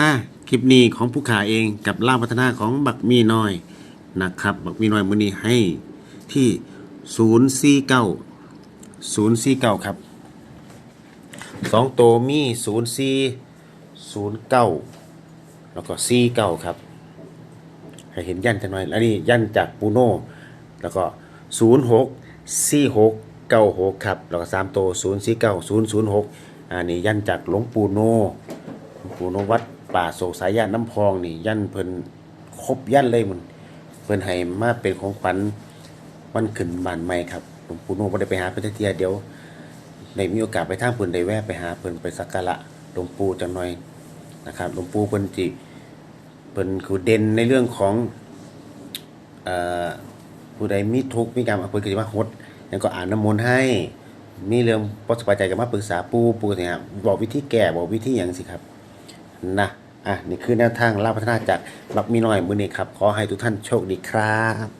มาคลิปนี้ของผู้ขาเองกับล่าพัฒนาของบักมีน้อยนะครับ บักมีน้อยมือนี้ให้ที่ศูนย์สี่เก้าศูนย์สี่เก้าครับสองตัวมีศูนย์สี่ศูนย์เก้าแล้วก็สี่เก้าครับ ให้เห็นยันกันหน่อยอันนี้ยันจากปูโน่แล้วก็ศูนย์หกสี่หกเก้าหกครับ แล้วก็สามตัวศูนย์สี่เก้าศูนย์ศูนย์หกอันนี้ยันจากหลวงปูโน่หลวงปูโนวัด ป่าโศกสายญาติน้ำพองนี่ยันเพิ่นครบยันเลยมันเพิ่นให้มาเป็นของขวัญวันขึ้นบ้านใหม่ครับหลวงปูโน่บ่ได้ไปหาเพิ่นเทียเดี๋ยวได้มีโอกาสไปทางเพิ่นได้แวะไปหาเพิ่นไปสักการะหลวงปู่จังหน่อยนะครับหลวงปู่เพิ่นจิเป็นคือเด่นในเรื่องของอผู้ใดมีทุกข์มีการมเพิ่นก็สิมาฮดแล้วก็อ่านน้ำมนต์ให้มีเรื่องบ่สบายใจก็มาปรึกษาปู่ปู่สิครับบอกวิธีแก้บอกวิธีหยังสิครับ นะอะนี่คือแนวทางลาวพัฒนาจากบักมีน้อยมือนี้ครับ ขอให้ทุกท่านโชคดีครับ